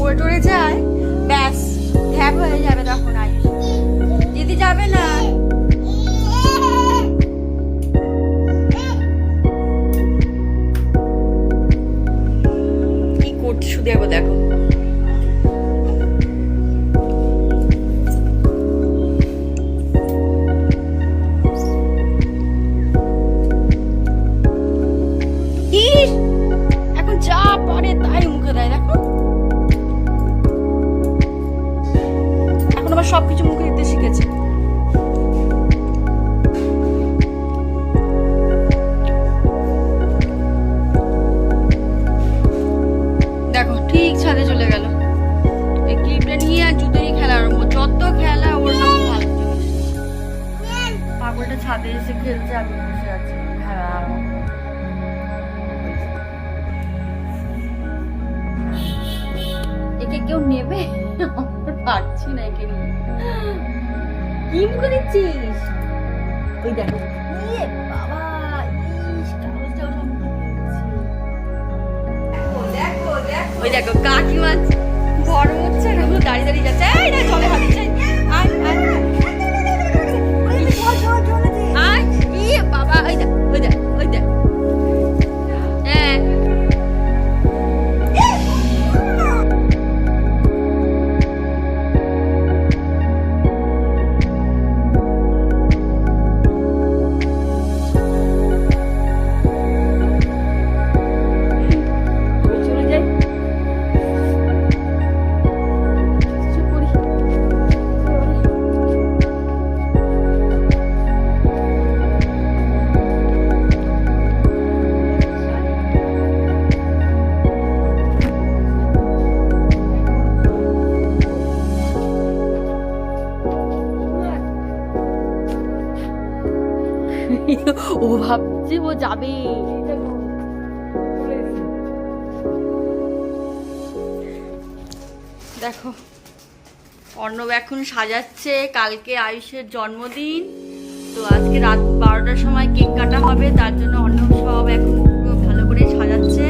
পড়ে টরে যায়, ব্যাস ভ্যাপ হয়ে যাবে তখন আয়ুষ দিদি যাবে না, কি করছ দেবো দেখো। সবকিছু মুখে দিতে শিখেছে। দেখো, ঠিক ছাদে চলে গেল। এই ক্লিপটা নিয়ে আর জুতো খেলা আরম্ভ। যত খেলা, ওর সব ভালো। পাগলটা ছাদে এসে খেলছে, আমি বসে আছি। খেলা আরম্ভ। একে কেউ নেবে? পারছি না একে নিয়ে। কি মুখে দিচ্ছিস ওই দেখো ইয়ে বাবা। ওই দেখো কাকিমা বড় হচ্ছে ও ভাবছে ও যাবে। দেখো অর্ণব এখন সাজাচ্ছে কালকে আয়ুষের জন্মদিন। তো আজকে রাত বারোটার সময় কেক কাটা হবে, তার জন্য অর্ণব সব এখন পুরো ভালো করে সাজাচ্ছে।